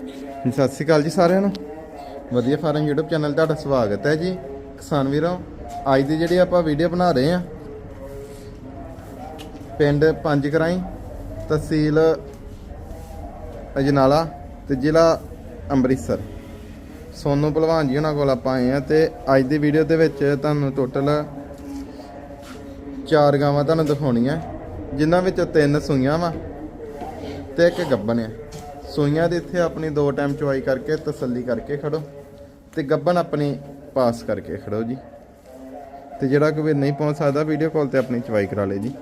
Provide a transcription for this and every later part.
ਸਤਿ ਸ਼੍ਰੀ ਅਕਾਲ ਜੀ ਸਾਰਿਆਂ ਨੂੰ। ਵਧੀਆ ਫਾਰਮ YouTube ਚੈਨਲ ਤੁਹਾਡਾ ਸਵਾਗਤ ਹੈ ਜੀ। ਕਿਸਾਨ ਵੀਰੋ, ਅੱਜ ਦੀ ਜਿਹੜੀ ਆਪਾਂ ਵੀਡੀਓ ਬਣਾ ਰਹੇ ਆ ਪਿੰਡ ਪੰਜ ਕਰਾਈ ਤਹਿਸੀਲ ਅਜਨਾਲਾ ਤੇ ਜ਼ਿਲ੍ਹਾ ਅੰਮ੍ਰਿਤਸਰ। ਸੋਨੂ ਭਲਵਾਨ ਜੀ ਉਹਨਾਂ ਕੋਲ ਆਪਾਂ ਆਏ ਆ ਤੇ ਅੱਜ ਦੀ ਵੀਡੀਓ ਦੇ ਵਿੱਚ ਤੁਹਾਨੂੰ ਟੋਟਲ ਚਾਰ ਗਾਵਾਂ ਤੁਹਾਨੂੰ ਦਿਖਾਉਣੀਆਂ, ਜਿਨ੍ਹਾਂ ਵਿੱਚੋਂ ਤਿੰਨ ਸੂਈਆਂ ਵਾ ਤੇ ਇੱਕ ਗੱਬਨ ਆ। ਸੂਈਆਂ ਦੇ ਇੱਥੇ ਆਪਣੀ ਦੋ ਟਾਈਮ ਚੁਆਈ ਕਰਕੇ ਤਸੱਲੀ ਕਰਕੇ ਖੜੋ ਤੇ ਗੱਬਨ ਆਪਣੀ ਪਾਸ ਕਰਕੇ ਖੜੋ ਜੀ। ਤੇ ਜਿਹੜਾ ਕੋਈ ਨਹੀਂ ਪਹੁੰਚ ਸਕਦਾ ਵੀਡੀਓ ਕਾਲ ਤੇ ਆਪਣੀ ਚੁਆਈ ਕਰਾ ਲੇ ਜੀ।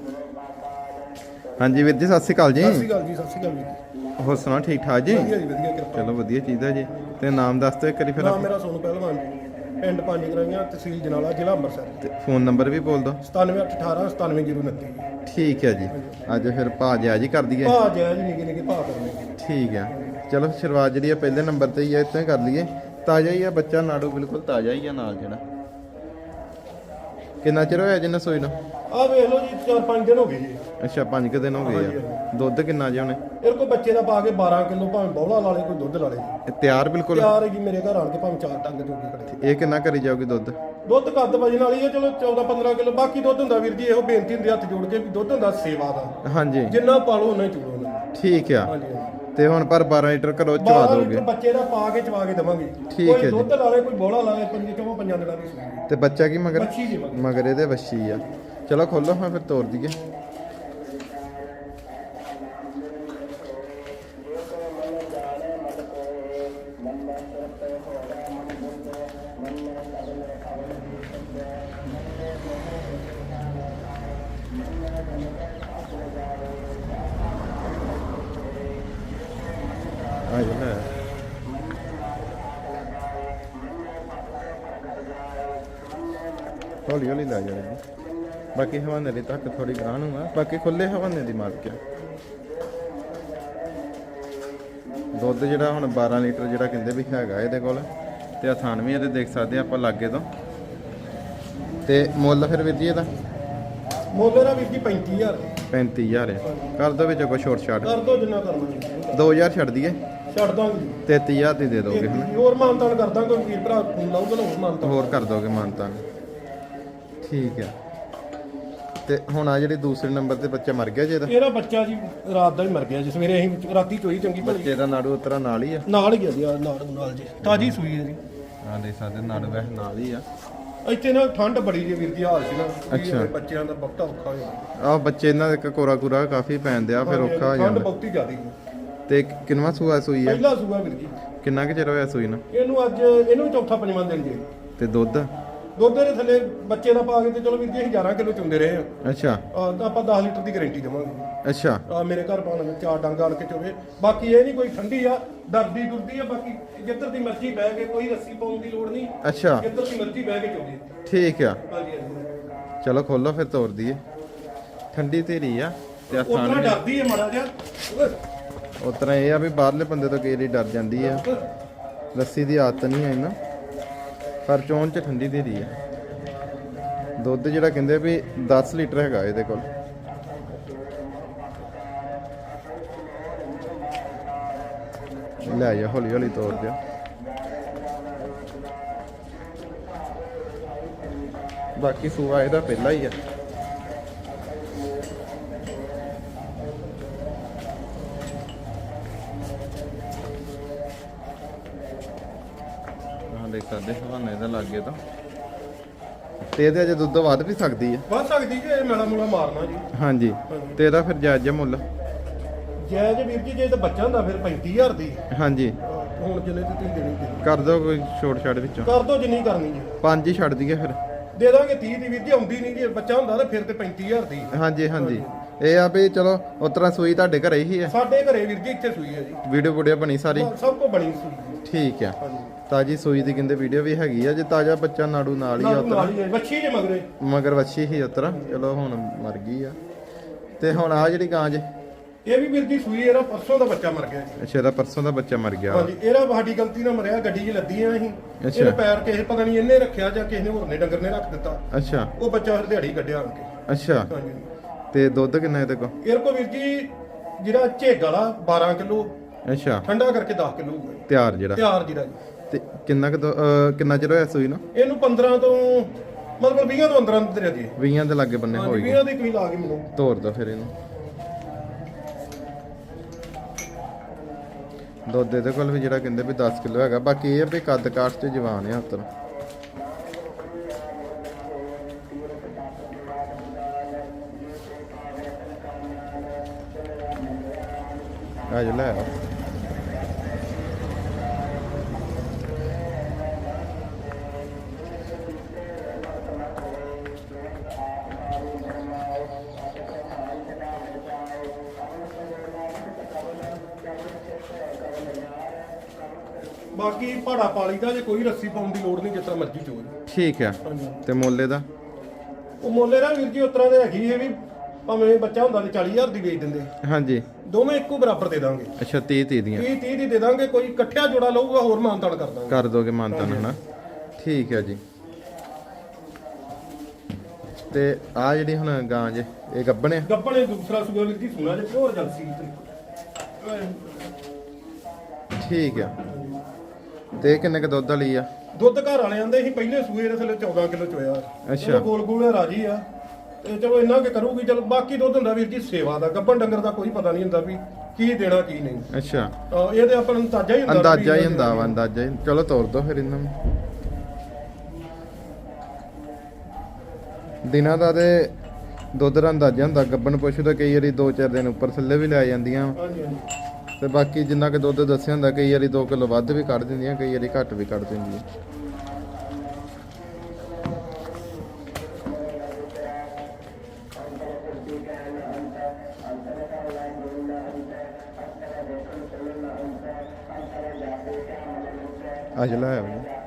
ਹਾਂਜੀ ਵੀਰ ਜੀ ਸਤਿ ਸ਼੍ਰੀ ਅਕਾਲ ਜੀ। ਸਤਿ ਸ਼੍ਰੀ ਅਕਾਲ ਜੀ ਸਤਿ ਸ਼੍ਰੀ ਅਕਾਲ ਜੀ। ਹੋਰ ਸੁਣਾ ਠੀਕ ਠਾਕ ਜੀ? ਵਧੀਆ ਜੀ ਵਧੀਆ ਕਿਰਪਾ। ਚਲੋ ਵਧੀਆ ਚੀਜ਼ ਹੈ ਜੀ। ਤੇ ਨਾਮ ਦੱਸ ਦਿਓ ਇੱਕ ਵਾਰੀ ਫਿਰ ਨਾਮ ਮੇਰਾ ਸੋਨੂ ਪਹਿਲਵਾਨ ਜੀ। ਪਿੰਡ ਪੰਜ ਗਰਾਈਆਂ ਤਹਿਸੀਲ ਜਨਾਲਾ ਜ਼ਿਲ੍ਹਾ ਅੰਮ੍ਰਿਤਸਰ। ਤੇ ਫੋਨ ਨੰਬਰ ਵੀ ਬੋਲ ਦਿਓ। 97818 97029 ਠੀਕ ਹੈ ਜੀ। ਅੱਜ ਫਿਰ ਭਾਅ ਜਿਆ ਜੀ ਕਰ ਦਈਏ। ਭਾ ਜੈ ਜੀ ਨਿੱਕੇ ਨਿੱਕੇ ਭਾ ਕਰਨੇ ਠੀਕ ਹੈ ਚਲੋ ਸ਼ੁਰੂਆਤ ਜਿਹੜੀ ਆ ਪਹਿਲੇ ਨੰਬਰ ਤੇ ਹੀ ਆ ਇੱਥੇ ਕਰ ਲਈਏ। ਤਾਜ਼ਾ ਹੀ ਆ ਬੱਚਾ ਨਾੜੂ ਬਿਲਕੁਲ ਤਾਜ਼ਾ ਹੀ ਆ ਨਾਲ ਜਿਹੜਾ। ਕਿੰਨਾ ਚਿਰ ਹੋਇਆ ਜਿੰਨਾ ਸੋਈ ਨੂੰ? ਆ ਵੇਖ ਲਓ ਜੀ 4-5 ਦਿਨ ਹੋ ਗਏ ਜੀ। ਅੱਛਾ 5 ਕੁ ਦਿਨ ਹੋ ਗਏ ਆ। ਦੁੱਧ ਕਿੰਨਾ ਜਿਹਾ ਉਹਨੇ? ਇਹ ਕੋਈ ਬੱਚੇ ਦਾ ਪਾ ਕੇ 12 ਕਿਲੋ ਭਾਵੇਂ ਬੌਲਾ ਲਾ ਲੇ ਕੋਈ ਦੁੱਧ ਲਾ ਇਹ ਤਿਆਰ ਬਿਲਕੁਲ? ਤਿਆਰ ਹੈ ਜੀ ਮੇਰੇ ਘਰ ਆਣ ਕੇ ਭਾਵੇਂ ਚਾਰ ਟੰਗ ਜੋਗੇ ਖੜੇ ਇਹ ਕਿੰਨਾ ਕਰੀ ਜਾਊਗੀ ਦੁੱਧ? ਦੁੱਧ ਕੱਦ ਵਜਣ ਵਾਲੀ ਹੈ ਚਲੋ 14-15 ਕਿਲੋ। ਬਾਕੀ ਦੁੱਧ ਹੁੰਦਾ ਵੀਰ ਜੀ ਇਹੋ ਬੇਨਤੀ ਹੁੰਦੀ ਹੱਥ ਜੋੜ ਕੇ ਵੀ ਦੁੱਧ ਹੁੰਦਾ ਸੇਵਾ ਦਾ। ਹਾਂਜੀ। ਜਿੰਨਾ ਪਾਲੋ ਉਹਨਾਂ ਹੀ ਚੋੜੋ ਠੀਕ ਆ। ਹਾਂਜੀ। ਤੇ ਹੁਣ ਪਰ 12 ਲੀਟਰ ਘਰੋਂ ਚਵਾ 12 ਦੋਗੇ। ਲੀਟਰ ਬੱਚੇ ਦਾ ਪਾ ਕੇ ਚਵਾ ਕੇ ਦਵਾਂਗੇ। ਠੀਕ ਹੈ ਕੋਈ। ਦੁੱਧ ਲਾ ਲੇ ਕੋਈ ਬੋਲਾ ਲਾ ਲੇ ਪੰਜ ਚੋਂ ਪੰਜਾਂ ਦਿਨਾਂ ਦੀ ਸੂਈ ਤੇ ਬੱਚਾ ਕੀ ਮਗਰ? ਬੱਚੀ ਜੀ ਮਗਰ। ਮਗਰ ਇਹਦੇ ਵੱਛੀ ਆ। ਚਲੋ ਖੋਲੋ ਹਾਂ ਫਿਰ ਤੋੜ ਦਈਏ ਆ ਜੀ ਲੈ ਹੌਲੀ ਹੌਲੀ ਲੈ ਜਾਣਾ ਜੀ ਬਾਕੀ ਹਵਾਨੇ ਦੇ ਤੱਕ ਥੋੜੀ ਗਾਂ ਨੂੰ ਆ। ਬਾਕੀ ਖੁੱਲੇ ਹਵਾਨੇ ਦੀ ਮਾਲਕ ਆ। ਦੁੱਧ ਜਿਹੜਾ ਹੁਣ 12 ਲੀਟਰ ਜਿਹੜਾ ਕਹਿੰਦੇ ਵੀ ਹੈਗਾ ਇਹਦੇ ਕੋਲ। ਤੇ ਆ ਥਾਨ ਵੀ ਇਹਦੇ ਦੇਖ ਸਕਦੇ ਆ ਆਪਾਂ ਲਾਗੇ ਤੋਂ। ਤੇ ਮੁੱਲ ਫਿਰ ਵੀਰ ਜੀ ਇਹਦਾ? ਮੁੱਲ ਇਹਦਾ ਵੀਰ ਜੀ 35000 35000 ਆ। ਕਰ ਦੋ ਵਿੱਚ ਕੋਈ ਛੋਟ ਛਾਟ ਕਰ ਦੋ ਜਿੰਨਾ ਕਰਨਾ ਜੀ। 2000 ਛੱਡ ਦਈਏ। ਛੱਡ ਦਾਂਗੇ ਜੀ। 33000 ਦੀ ਦੇ ਦੋਗੇ ਹੋਰ ਮਾਨਤਾਨ ਕਰ ਦਾਂਗੇ ਕੋਈ ਵੀਰ ਭਰਾ ਫੋਨ ਲਾਊਗਾ ਨਾ ਹੋਰ ਮਾਨਤਾਨ। ਹੋਰ ਕਰ ਦੋਗੇ ਮਾਨਤਾ ਠੀਕ ਆ। ਤੇ ਹੁਣ ਆ ਜਿਹੜੀ ਦੂਸਰੇ ਨੰਬਰ ਤੇ ਬੱਚਾ ਮਰ ਗਿਆ ਜੀ ਇਹਦਾ ਇਹਦਾ ਬੱਚਾ ਜੀ ਰਾਤ ਦਾ ਹੀ ਮਰ ਗਿਆ ਜੀ ਸਵੇਰੇ ਅਸੀਂ ਰਾਤੀ ਚੋਈ ਚੰਗੀ ਭਲੀ। ਬੱਚੇ ਦਾ ਨਾੜੂ ਉਤਰਾ ਨਾਲ ਹੀ ਆ? ਨਾਲ ਹੀ ਆ ਜੀ ਆਹ ਨਾਲ ਨਾਲ ਜੀ ਤਾਜੀ ਸੂਈ ਹੈ ਜੀ। ਹਾਂ ਦੇ ਸਕਦੇ ਨਾੜੂ ਵੈਸੇ ਨਾਲ ਹੀ ਆ। ਇੱਥੇ ਨਾ ਠੰਡ ਬੜੀ ਜੀ ਵੀਰ ਜੀ ਹਾਲ ਸੀ ਨਾ ਵੀ ਅੱਛਾ। ਬੱਚਿਆਂ ਦਾ ਬਹੁਤਾ ਔਖਾ ਹੋ ਜਾਂਦਾ ਆ ਬੱਚੇ ਇਹਨਾਂ ਦੇ ਇੱਕ ਕੋਰਾ ਕੋਰਾ ਕਾਫੀ ਪੈਂਦੇ ਆ ਫਿਰ ਔਖਾ ਹੋ ਠੰਡ ਜਾਂਦਾ। ਬਹੁਤੀ ਜ਼ਿਆਦੀ। ਤੇ ਕਿੰਨਵਾ ਸੂਆ ਸੂਈ ਆ? ਪਹਿਲਾ ਸੂਆ ਵੀਰ ਜੀ। ਕਿੰਨਾ ਕੁ ਚਿਰ ਹੋਇਆ ਸੂਈ ਨੂੰ? ਇਹਨੂੰ ਅੱਜ ਇਹਨੂੰ ਚੌਥਾ ਪੰਜਵਾਂ ਦਿਨ ਜੀ। ਤੇ ਦੁੱਧ? ਦੁੱਧ ਦੇ ਥੱਲੇ ਬੱਚੇ ਦਾ ਪਾ ਕੇ ਤੇ ਚਲੋ ਵੀਰ ਜੀ ਅਸੀਂ 11 ਕਿਲੋ ਚੁੰਦੇ ਰਹੇ ਆ। ਅੱਛਾ। ਆਹ ਤਾਂ ਆਪਾਂ 10 ਲੀਟਰ ਦੀ ਗਾਰੰਟੀ ਦੇਵਾਂਗੇ। ਅੱਛਾ। ਆ ਮੇਰੇ ਘਰ ਪਾਉਣ ਚਾਰ ਡੰਗ ਆਣ ਕੇ ਚੋਵੇ। ਬਾਕੀ ਇਹ ਨਹੀਂ ਕੋਈ ਠੰਡੀ ਆ ਡਰਦੀ ਦੁਰਦੀ ਆ ਬਾਕੀ ਜਿੱਧਰ ਦੀ ਮਰਜ਼ੀ ਬਹਿ ਕੇ ਕੋਈ ਰੱਸੀ ਪਾਉਣ ਦੀ ਲੋੜ ਨਹੀਂ। ਅੱਛਾ। ਜਿੱਧਰ ਦੀ ਮਰਜ਼ੀ ਬਹਿ ਕੇ ਚੋਵੇ। ਠੀਕ ਆ। ਹਾਂਜੀ ਹਾਂਜੀ। ਚਲੋ ਖੋਲੋ ਫਿਰ ਤੋੜ ਦਈਏ। ਠੰਡੀ ਧੀਰੀ ਆ ਤੇ ਆ ਉਤਨਾ ਡਰਦੀ ਹੈ ਮਾੜਾ ਜਿਹਾ। ਉਤਰਾ ਇਹ ਆ ਵੀ ਬਾਹਰਲੇ ਬੰਦੇ ਤੋਂ ਕਈ ਵਾਰੀ ਡਰ ਜਾਂਦੀ ਆ। ਲੱਸੀ ਦੀ ਆਦਤ ਨਹੀਂ ਹੈ ਨਾ ਪਰ ਚੋਣ ਚ ਠੰਡੀ ਧੀਰੀ ਆ ਦੁੱਧ ਜਿਹੜਾ ਕਹਿੰਦੇ ਵੀ 10 ਲੀਟਰ ਹੈਗਾ ਇਹਦੇ ਕੋਲ। ਲੈ ਜਾ ਹੌਲੀ ਹੌਲੀ ਤੋੜ ਦਿਓ। ਬਾਕੀ ਸੂਆ ਇਹਦਾ ਪਹਿਲਾ ਹੀ ਆ। ਸਕਦੇ ਹਵਾਨੇ ਦਾ ਲੱਗੇ ਤਾਂ। ਤੇ ਇਹਦੇ ਅਜੇ ਦੁੱਧ ਵੱਧ ਵੀ ਸਕਦੀ ਹੈ ਵੱਧ ਸਕਦੀ ਜੀ ਇਹ ਮੇਲਾ ਮੂਲਾ ਮਾਰਨਾ ਜੀ। ਹਾਂਜੀ। ਤੇ ਇਹਦਾ ਫਿਰ ਜਾਇਜ਼ ਜਿਹਾ ਮੁੱਲ? ਜੈ ਜੇ ਵੀਰ ਜੀ ਜੇ ਤਾਂ ਬੱਚਾ ਹੁੰਦਾ ਫਿਰ 35000 ਦੀ। ਹਾਂਜੀ। ਹੁਣ ਜਿੰਨੇ ਤੇ ਤੁਸੀਂ ਦੇਣੀ ਦੇਣੀ ਕਰ ਦਿਓ ਕੋਈ ਛੋਟ ਛਾੜ ਵਿੱਚੋਂ। ਕਰ ਦੋ ਜਿੰਨੀ ਕਰਨੀ ਜੀ। ਪੰਜ ਹੀ ਛੱਡ ਦਈਏ ਫਿਰ। ਦੇ ਦਾਂਗੇ 30 ਦੀ ਵੀਰ ਜੀ ਆਉਂਦੀ ਨਹੀਂ ਜੀ ਬੱਚਾ ਹੁੰਦਾ ਤਾਂ ਫਿਰ ਤੇ 35000 ਦੀ। ਹਾਂਜੀ ਹਾਂਜੀ। ਇਹ ਆ ਵੀ ਚਲੋ ਉਤਰਾ ਸੂਈ ਤੁਹਾਡੇ ਘਰੇ ਹੀ ਹੈ ਸਾਡੇ ਘਰੇ ਵੀਰ ਜੀ ਇੱਥੇ ਸੂਈ ਹੈ ਜੀ। ਵੀਡੀਓ ਵੀਡੀਓ ਬਣੀ ਸਾਰੀ। ਸਭ ਕੋ ਬਣੀ ਸੂਈ। ਠੀਕ ਆ। ਹਾਂਜੀ ਤਾਜੀ ਸੂਈ ਦੀ ਕਹਿੰਦੇ ਵੀਡੀਓ ਵੀ ਹੈਗੀ ਆ ਜੇ ਤਾਜ਼ਾ ਬੱਚਾ ਨਾੜੂ ਨਾਲ ਹੀ ਆ ਉਤਰਾ। ਨਾਲ ਹੀ ਹੈ ਬੱਚੀ ਜੇ ਮਗਰੇ। ਮਗਰ ਵੱਛੀ ਹੀ ਉਤਰਾ। ਚਲੋ ਹੁਣ ਮਰ ਗਈ ਆ। ਤੇ ਹੁਣ ਆ ਜਿਹੜੀ ਗਾਂ ਜੇ। ਇਹ ਵੀ ਵੀਰ ਸੂਈ ਇਹਦਾ ਪਰਸੋਂ ਦਾ ਬੱਚਾ ਮਰ ਗਿਆ ਅੱਛਾ ਇਹਦਾ ਪਰਸੋਂ ਦਾ ਬੱਚਾ ਮਰ ਗਿਆ। ਹਾਂਜੀ ਇਹਦਾ ਸਾਡੀ ਗਲਤੀ ਨਾਲ ਮਰਿਆ ਗੱਡੀ 'ਚ ਲੱਦੀਆਂ ਅਸੀਂ। ਅੱਛਾ। ਇਹਦੇ ਪੈਰ ਕਿਸੇ ਪਤਾ ਨਹੀਂ ਇਹਨੇ ਰੱਖਿਆ ਜਾਂ ਕਿਸੇ ਨੇ ਹੋਰ ਨੇ ਡੰਗਰ ਨੇ ਰੱਖ ਦਿੱਤਾ। ਅੱਛਾ। ਉਹ ਬੱਚਾ ਫਿਰ ਦਿਹਾੜੀ ਕੱਢਿਆ ਆਣ ਕੇ। ਅੱਛਾ। ਹਾਂਜੀ। ਤੇ ਦੁੱਧ ਕਿੰਨਾ ਇਹਦੇ ਕੋਲ? ਇਹਦੇ ਕੋ ਵੀਰ ਜੀ ਜਿਹੜਾ ਝੇਗ ਵਾਲਾ 12 ਕਿਲੋ ਅੱਛਾ। ਠੰਡਾ ਕਰਕੇ 10 ਕਿਲੋ ਹੋਊਗਾ ਜੀ। ਤਿਆਰ ਜਿਹੜਾ। ਤਿਆਰ ਜਿਹੜਾ ਜੀ। ਤੇ ਕਿੰਨਾ ਕੁ ਦੋ- ਅਹ ਕਿੰਨਾ ਚਿਰ ਹੋਇਆ ਸੂਈ ਨੂੰ ਇਹਨੂੰ? 15 ਤੋਂ ਮਤਲਬ 20 ਤੋਂ ਅੰਦਰ ਅੰਦਰ ਜੀ 20 ਦੇ ਲਾਗੇ ਬੰਨੇ ਹਾਂਜੀ ਹੋਏਗੀ 20 ਦੀ ਕੋਈ ਲਾ ਕੇ ਮੈਨੂੰ ਤੋੜ ਦੋ ਫਿਰ ਇਹਨੂੰ। ਦੁੱਧ ਇਹਦੇ ਕੋਲ ਵੀ ਜਿਹੜਾ ਕਹਿੰਦੇ ਵੀ 10 ਕਿਲੋ ਹੈਗਾ। ਬਾਕੀ ਇਹ ਆ ਵੀ ਕੱਦ ਕਾਠ ਚ ਜਵਾਨ ਆ ਹੱਤਰ ਆ ਜਾ ਲੈ ਆ। ਬਾਕੀ ਪਹਾੜਾ ਪਾਲੀ ਦਾ ਜੇ ਕੋਈ ਰੱਸੀ ਪਾਉਣ ਦੀ ਲੋੜ ਨਹੀਂ ਜਿਸ ਤਰ੍ਹਾਂ ਮਰਜ਼ੀ ਚੋਜ ਠੀਕ ਆ। ਤੇ ਮੋਲੇ ਦਾ? ਉਹ ਮੁੱਲੇ ਨਾ ਵੀਰ ਜੀ ਉਸ ਤਰ੍ਹਾਂ ਦੇ ਹੈਗੀ ਇਹ ਵੀ ਭਾਵੇਂ ਬੱਚਾ ਹੁੰਦਾ ਤੇ 40000 ਦੀ ਵੇਚ ਦਿੰਦੇ। ਹਾਂਜੀ। ਦੋਵੇਂ ਇੱਕੋ ਬਰਾਬਰ ਦੇ ਦਾਂਗੇ। ਅੱਛਾ 30 30 ਦੀਆਂ। 30 30 ਦੀ ਦੇ ਦਾਂਗੇ ਕੋਈ ਇਕੱਠਿਆ ਜੋੜਾ ਲਊਗਾ ਹੋਰ ਮਾਨਤਾਨ ਕਰ ਦਾਂਗੇ। ਕਰ ਦੋਗੇ ਮਾਨਤਨ ਹਨਾ? ਠੀਕ ਹੈ ਜੀ। ਤੇ ਆ ਜਿਹੜੀ ਹੁਣ ਗਾਂ ਜੇ ਇਹ ਗੱਬਣ ਆ? ਗੱਪਣੇ ਦੂਸਰਾ ਸੂਆ ਵੀਰ ਜੀ ਸੁਣਾ ਜੇ ਪਿਓਰ ਜਲਸੀ ਠੀਕ ਆ। ਤੇ ਇਹ ਕਿੰਨੇ ਕ ਦੁੱਧ ਵਾਲੀ ਆ? ਦੁੱਧ ਘਰ ਵਾਲੇ ਆਂਦੇ ਸੀ ਪਹਿਲੇ ਸੂਏ ਦੇ ਥੱਲੇ 14 ਕਿਲੋ ਚੋਇਆ। ਅੱਛਾ। ਚਲੋ ਗੋਲ ਗੋਲ ਹੈ ਰਾਜੀ ਆ। ਤੇ ਚਲੋ ਇੰਨਾ ਕਿ ਕਰੂਗੀ ਚਲੋ ਬਾਕੀ ਦੁੱਧ ਹੁੰਦਾ ਵੀਰ ਜੀ ਸੇਵਾ ਦਾ ਗੱਬਣ ਡੰਗਰ ਦਾ ਕੋਈ ਪਤਾ ਨਹੀਂ ਹੁੰਦਾ ਵੀ ਕੀ ਦੇਣਾ ਕੀ ਨਹੀਂ। ਅੱਛਾ। ਤਾਂ ਇਹਦੇ ਆਪਾਂ ਨੂੰ ਅੰਦਾਜ਼ਾ ਹੀ ਹੁੰਦਾ ਵੀ ਅੰਦਾਜ਼ਾ ਹੀ ਹੁੰਦਾ ਵਾ। ਅੰਦਾਜ਼ਾ ਹੀ। ਚਲੋ ਤੋਰ ਦੋ ਫਿਰ ਇਹਨਾਂ ਨੂੰ। ਦਿਨਾਂ ਦਾ ਤੇ ਦੁੱਧ ਦਾ ਅੰਦਾਜ਼ਾ ਹੁੰਦਾ ਗੱਬਣ ਪੁੱਛ ਤਾਂ ਕਈ ਵਾਰੀ 2-4 ਦਿਨ ਉੱਪਰ ਥੱਲੇ ਵੀ ਲੈ ਜਾਂਦੀਆਂ। ਹਾਂਜੀ ਹਾਂਜੀ। ਤੇ ਬਾਕੀ ਜਿੰਨਾ ਕਿ ਦੁੱਧ ਦੱਸਿਆ ਹੁੰਦਾ, ਕਈ ਵਾਰੀ 2 ਕਿਲੋ ਵੱਧ ਵੀ ਕੱਢ ਦਿੰਦੀਆਂ, ਕਈ ਵਾਰੀ ਘੱਟ ਵੀ ਕੱਢ ਦਿੰਦੀਆਂ। ਅੱਜ ਲਾਇਆ ਬਈ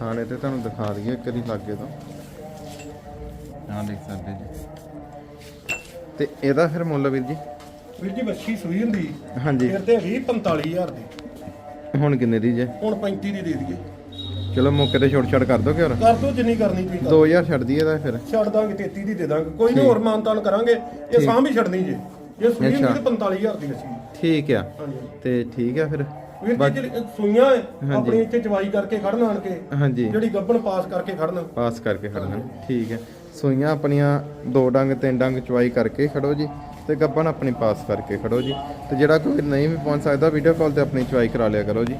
ਥਾਣੇ ਤੇ ਤੁਹਾਨੂੰ ਦਿਖਾ ਦਈਏ ਇੱਕ ਵਾਰੀ ਲਾਗੇ ਤੋਂ। ਆਹ ਦੇਖ ਸਕਦੇ ਜੀ। ਤੇ ਇਹਦਾ ਫਿਰ ਮੁੱਲ ਵੀਰ ਜੀ? ਵੀਰ ਜੀ ਬੱਚੀ ਸੂਈ ਹੁੰਦੀ। ਹਾਂਜੀ। ਫਿਰ ਤੇ ਹੈਗੀ 45000 ਦੀ। ਹੁਣ ਕਿੰਨੇ ਦੀ ਜੇ? ਹੁਣ 35 ਦੀ ਦੇ ਦਈਏ। ਚਲੋ ਮੌਕੇ ਤੇ ਛੋਟ ਛੜ ਕਰ ਦੋਗੇ ਹੋਰ ਕਰ ਦੋ ਜਿੰਨੀ ਕਰਨੀ ਪਈ ਕਰ 2000 ਛੱਡ ਦਈਏ ਇਹਦਾ ਫਿਰ। ਛੱਡ ਦਾਂਗੇ 33 ਦੀ ਦੇ ਦਾਂਗੇ। ਕੋਈ ਨਹੀਂ ਹੋਰ ਮਾਨਤਾਨ ਕਰਾਂਗੇ। ਇਹ ਸਾਂਭ ਹੀ ਛੱਡਣੀ ਜੇ। ਜੇ ਸੂਈ ਹੁੰਦੀ ਤੇ 45000 ਦੀ ਅਸੀਂ। ਠੀਕ ਆ। ਹਾਂਜੀ। ਤੇ ਠੀਕ ਆ ਫਿਰ। ਵੀਰ ਜੀ ਜਿਹੜੀ ਸੂਈਆਂ ਹੈ ਆਪਣੀ ਇੱਥੇ ਚਵਾਈ ਕਰਕੇ ਖੜਨ ਆਣ ਕੇ ਹਾਂਜੀ। ਜਿਹੜੀ ਗੱਬਣ ਪਾਸ ਕਰਕੇ ਖੜਨ। ਪਾਸ ਕਰਕੇ ਖੜਨਾ। ਠੀਕ ਹੈ। ਸੂਈਆਂ ਆਪਣੀਆਂ ਦੋ ਡੰਗ ਤਿੰਨ ਡੰਗ ਚਵਾਈ ਕਰਕੇ ਖੜੋ ਜੀ ਤੇ ਗੱਬਣ ਆਪਣੀ ਪਾਸ ਕਰਕੇ ਖੜੋ ਜੀ ਤੇ ਜਿਹੜਾ ਕੋਈ ਨਹੀਂ ਵੀ ਪਹੁੰਚ ਸਕਦਾ ਵੀਡੀਓ ਕਾਲ ਤੇ ਆਪਣੀ ਚਵਾਈ ਕਰਾ ਲਿਆ ਕਰੋ ਜੀ।